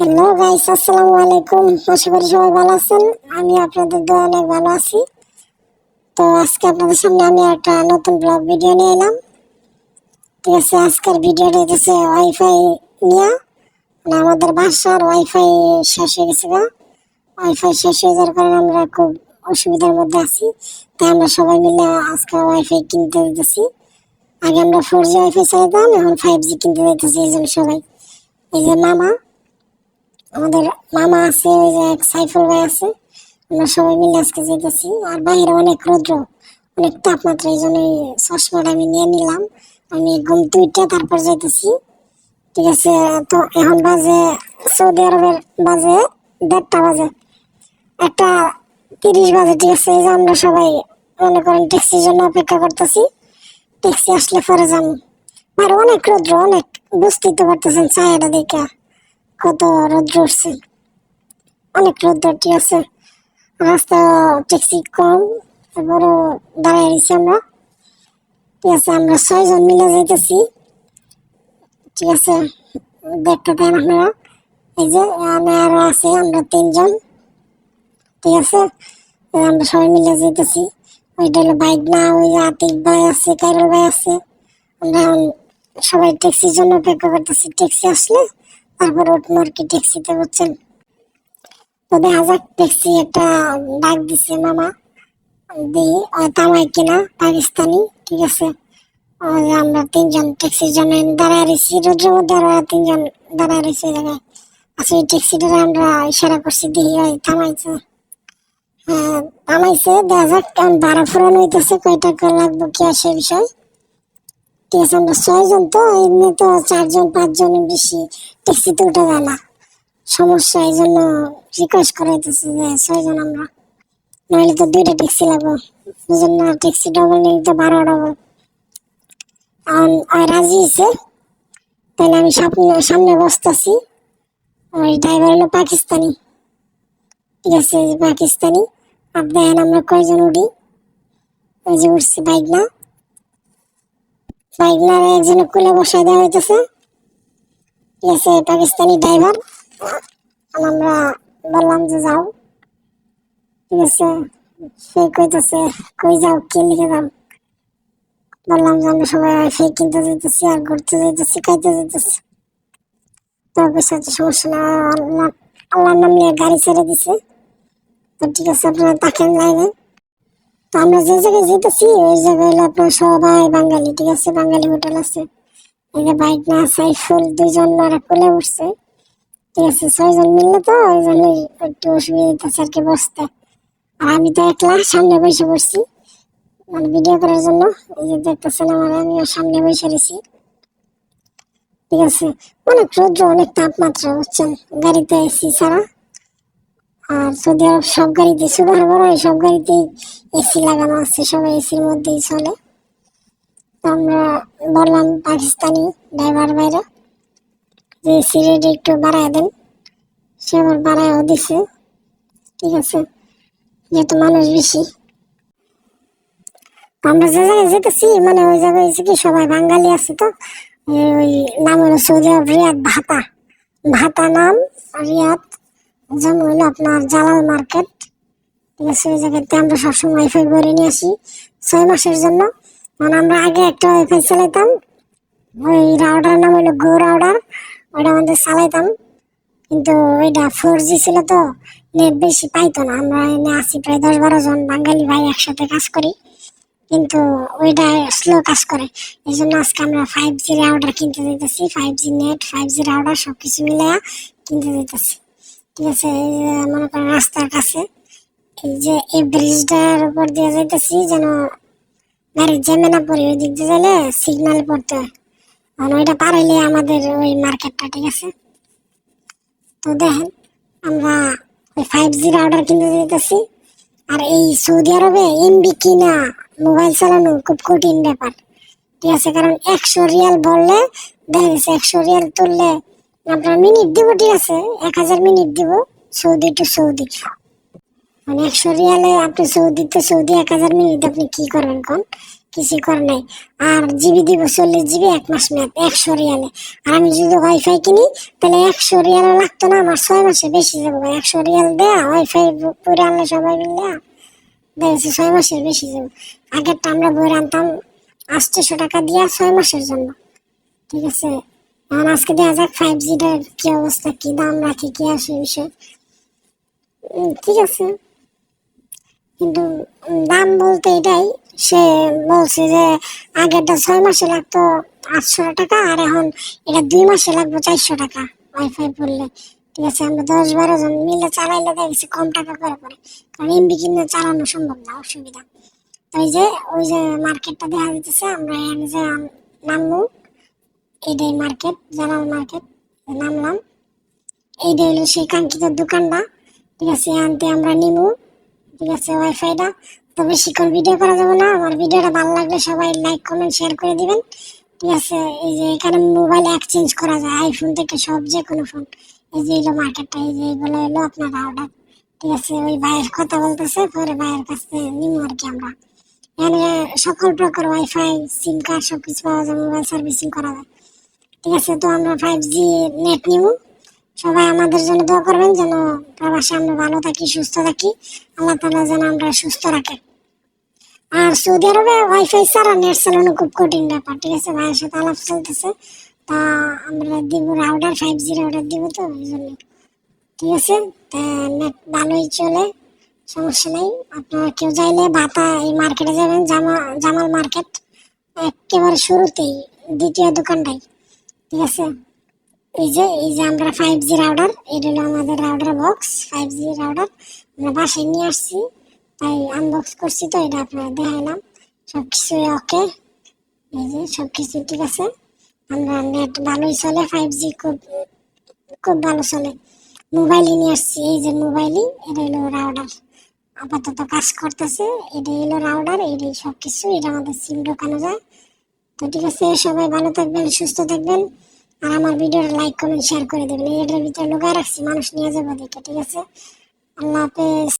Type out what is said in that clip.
Hello guys আসসালামু আলাইকুম। আশা করি সবাই ভালো আছেন। আমি আপনাদের দোয়া অনেক ভালো আছি। তো আজকে আপনাদের সামনে আমি একটা নতুন ব্লগ ভিডিও নিয়ে এলাম। ঠিক আছে, আজকের ভিডিওটা হচ্ছে ওয়াইফাই নিয়ে। মানে আমাদের বাসার ওয়াইফাই শেষ হয়ে গেছে ওয়াইফাই শেষ হয়ে যাওয়ার কারণে আমরা খুব অসুবিধার মধ্যে আছি। তাই আমরা সবাই মিলে আজকে ওয়াইফাই কিনতে দিতেছি আগে আমরা ফোর জি ওয়াইফাই চালাতাম, এখন ফাইভ জি কিনতে দিতেছি এই জন্য সবাই। এই যে মামা আমাদের মামা আছে, ওই যে এক সাইফুল ভাই আছে, আমরা সবাই মিলে আজকে যেতেছি। আর বাইরে অনেক রৌদ্র, অনেক তাপমাত্রা, এই জন্য চশমাটা আমি নিয়ে নিলাম। আমি ঘুম তুইটা তারপর যাইতেছি। ঠিক আছে, তো এখন বাজে সৌদি আরবের বাজে দেড়টা বাজে। একটা তিরিশ বাজে, ঠিক আছে, এই যে আমরা সবাই মনে করেন ট্যাক্সির জন্য অপেক্ষা করতেছি। ট্যাক্সি আসলে পরে যাব আর অনেক রৌদ্র, অনেক বুঝতেই তো পারতেছেন ছায়াটা দেখে। কত রৌদ্র উঠছে অনেক রৌদ্র ঠিক আছে। রাস্তা ট্যাক্সি কম তারপরে দাঁড়ায় রয়েছি আমরা। ঠিক আছে, আমরা ছয়জন মিলে যাইতেছি। ঠিক আছে, দেখতে পান আপনারা। এই যে, এখানে আরও আছে, আমরা তিনজন। ঠিক আছে আমরা সবাই মিলে যাইতেছি। ওইটা হলো বাইক না, ওই যে আতিক ভাই আছে, কাইরুল ভাই আছে। আমরা সবাই ট্যাক্সির জন্য অপেক্ষা করতেছি। ট্যাক্সি আসলে তারপর উঠবো আর ট্যাক্সিতে বুঝছেন তো দেখা যাক ট্যাক্সি একটা ডাক দিছে, মামা, দিই তামাই কিনা, পাকিস্তানি, ঠিক আছে? আমরা তিনজন ট্যাক্সির জন্য দাঁড়ায় রয়েছি রোদ্রের মধ্যে আরও তিনজন দাঁড়ায় রয়েছে জায়গায়। আচ্ছা ওই ট্যাক্সিটা আমরা ইশারা করছি ওই থামাইছে। হ্যাঁ থামাইছে দেখা যাক, কারণ ভাড়া হইতেছে কয় টাকা লাগবে কি আসে বিষয়। আছে আমরা ছয়জন তো, এমনি তো চারজন পাঁচজন বেশি ট্যাক্সিতে উঠে যায় না। সমস্যা এই জন্য রিকোয়েস্ট করা হইতেছে যে ছয়জন আমরা। নাহলে তো দুইটা ট্যাক্সি লাগবে। এই জন্য ট্যাক্সি ডবল নিলে তো বারো ডবল ওই রাজি হয়েছে তাহলে আমি সামনে সামনে বসতেছি। ওই ড্রাইভার হলো পাকিস্তানি। ঠিক আছে, পাকিস্তানি। আর দেখেন আমরা কয়জন উঠি। ওই যে উঠছি বাইক না। না একজনে কোলে বসায় দেওয়া হইতেছে। আছে, পাকিস্তানি ড্রাইভার। আমরা বললাম যে যাও। ঠিক আছে, সে কইতেছে, কই যাও, কে লিখে যাও বললাম যে, আমরা সবাই ওয়াইফাই কিনতে যেতেছি আর ঘুরতে যেতেছি খাইতে যেতেছি তো বিষয় সমস্যা না আল্লাহ আল্লাহর নাম নিয়ে গাড়ি ছেড়ে দিছে। তো ঠিক আছে, আপনারা তাকেন লাইনে আমরা যে জায়গায় যেতেছি, ওই জায়গায় হলো আপনার সবাই বাঙালি, ঠিক আছে? বাঙালি হোটেল আছে। এই যে বাইক না, সাইফুল, দুইজন ওরা কোলে উঠছে। ঠিক আছে, ছয়জন মিললে তো, ওই জন্য একটু অসুবিধা হইতেছে আর কি বসতে। আর আমি তো একলা সামনে বসে পড়ছি মানে ভিডিও করার জন্য। এই যে দেখতেছেন আমার, আমিও সামনে বসে রয়েছি। ঠিক আছে, অনেক রৌদ্র, অনেক তাপমাত্রা, বুঝছেন? গাড়িতে এসি ছাড়া। আর সৌদি আরব সব গাড়িতে সুপার বড় সব গাড়িতেই এসি লাগানো আছে, সবাই এসির মধ্যেই চলে। আমরা বললাম, পাকিস্তানি ড্রাইভার ভাইরা, যে এসি রেট একটু বাড়ায় দেন। সে আবার বাড়ায়ও দিছে। ঠিক আছে, যেহেতু মানুষ বেশি। আমরা যে জায়গায় যেতেছি মানে ওই জায়গায় হচ্ছে কি, সবাই বাঙালি আছে তো? ওই নাম হলো সৌদি আরব রিয়াদ ভাতা। ভাতা নাম, রিয়াদ যেমন হলো আপনার জালাল মার্কেট। ঠিক আছে ওই জায়গাতে আমরা সবসময় ওয়াইফাই ভরে নিয়ে আসি। ছয় মাসের জন্য। মানে আমরা আগে একটা ওয়াইফাই চালাইতাম। ওই রাউডার নাম হলো গো রাউডার ওটা আমাদের চালাইতাম। কিন্তু ওইটা ফোর জি ছিল তো নেট বেশি পাইতো না। আমরা এনে আসি প্রায় দশ বারো জন বাঙালি ভাই একসাথে কাজ করি। কিন্তু ওইটা স্লো কাজ করে। এই জন্য আজকে আমরা ফাইভ জি রাউডার কিনতে যেতেছি five G net five G router সব কিছু মিলে কিনতে যেতেছি ঠিক আছে, এই মনে করেন রাস্তার কাছে, এই যে এই ব্রিজটার উপর দিয়ে যাইতেছি যেন গাড়ি জেমে না ওই দিক দিয়ে গেলে সিগন্যাল পড়তে হয়। ওইটা পার আমাদের ওই মার্কেটটা, ঠিক আছে? তো দেখেন, আমরা ওই ফাইভ জি রাউডার কিনতে যেতেছি আর এই সৌদি আরবে এমবি কিনা মোবাইল চালানো খুব কঠিন ব্যাপার। ঠিক আছে, কারণ একশো রিয়াল বললে, দেখা গেছে একশো রিয়াল তুললে আপনার মিনিট দিব, ঠিক আছে? এক হাজার মিনিট দিব, সৌদি টু সৌদি। মানে একশো রিয়ালে আপনি সৌদি তো সৌদি, এক হাজার মিনিট আপনি কি করবেন কোন? কিছুই করে নাই। আর জিবি দিব চল্লিশ জিবি, এক মাস মেয়াদ, একশো রিয়ালে। আর আমি যদি ওয়াইফাই কিনি, তাহলে একশো রিয়াল লাগতো না, আমার ছয় মাসে বেশি যাব। একশো রিয়াল দেয়া, ওয়াইফাই পরে আনলে সবাই মিলে দেখেছি ছয় মাসের বেশি যাব। আগেরটা আমরা বই আনতাম আটশোশো টাকা দিয়া ছয় মাসের জন্য। ঠিক আছে? এখন আজকে দেখা যাক ফাইভ জিটার কি অবস্থা, কি দাম রাখি, কি আসে ঠিক আছে। কিন্তু দাম বলতে এটাই, সে বলছে যে আগেরটা ছয় মাসে লাগতো আটশো টাকা, আর এখন এটা দুই মাসে লাগবে চারশো টাকা ওয়াইফাই পড়লে। ঠিক আছে, আমরা দশ বারো জন মিলে চালাইলে দেখেছি কম টাকা করে কারণ এমবি কিনে চালানো সম্ভব না, অসুবিধা। তো ওই যে ওই যে মার্কেটটা দেখা যাচ্ছে আমরা যে নামবো। এইটাই মার্কেট জালাল মার্কেট নামলাম। এইটা হলো সেই কাঙ্ক্ষিত দোকানটা। ঠিক আছে আনতে আমরা নিবো ঠিক আছে ওয়াইফাইটা তো বেশিক্ষণ ভিডিও করা যাবে না। আমার ভিডিওটা ভালো লাগলে সবাই লাইক কমেন্ট শেয়ার করে দিবেন। ঠিক আছে, এই যে এখানে মোবাইল এক্সচেঞ্জ করা যায়। আইফোন থেকে সব যে কোনো ফোন এই যে এলো মার্কেটটা এই যে এগুলো এলো আপনার অর্ডার ঠিক আছে, ওই ভাইয়ের কথা বলতেছে, পরে ভাইয়ের কাছে নিবো আর কি আমরা। এখানে সকল প্রকার ওয়াইফাই সিম কার্ড সব কিছু পাওয়া যায় মোবাইল সার্ভিসিং করা যায়। ঠিক আছে তো আমরা ফাইভ জি নেট নিব। সবাই আমাদের জন্য দোয়া করবেন যেন প্রবাসে আমরা ভালো থাকি, সুস্থ থাকি। আল্লাহ তালা যেন আমরা সুস্থ রাখে আর সৌদি আরবে ওয়াইফাই ছাড়া নেট চালানো খুব কঠিন ব্যাপার, ঠিক আছে? ভাইয়ের সাথে আলাপ চলতেছে। তা আমরা দিব রাউটার ফাইভ জি রাউটার দিব তো ওই জন্য। ঠিক আছে? তা নেট ভালোই চলে, সমস্যা নেই। আপনারা কেউ চাইলে বাতা এই মার্কেটে যাবেন, জামা জামাল মার্কেট একেবারে শুরুতেই, দ্বিতীয় দোকানটাই। ঠিক আছে এই যে এই যে আমরা ফাইভ জি রাউটার এটা হলো আমাদের router box five G router আমরা বাসায় নিয়ে আসছি, তাই আনবক্স করছি তো, এটা আপনারা দেখাইলাম সব কিছু ওকে এই যে সব কিছু ঠিক আছে। আমরা নেট ভালোই চলে ফাইভ জি খুব খুব ভালো চলে। মোবাইলই নিয়ে আসছি, এই যে মোবাইলই এটা হলো রাউটার আপাতত কাজ করতেছে এটা হলো রাউডার এটাই সব কিছু এটা আমাদের সিম ঢোকানো যায়। তো ঠিক আছে, সবাই ভালো থাকবেন, সুস্থ থাকবেন। আর আমার ভিডিওটা লাইক কমেন্ট শেয়ার করে দেবেন। এটার ভিতরে লুকায় রাখছি, মানুষ নিয়ে যাব দেখে ঠিক আছে? আল্লাহ হাফেজ।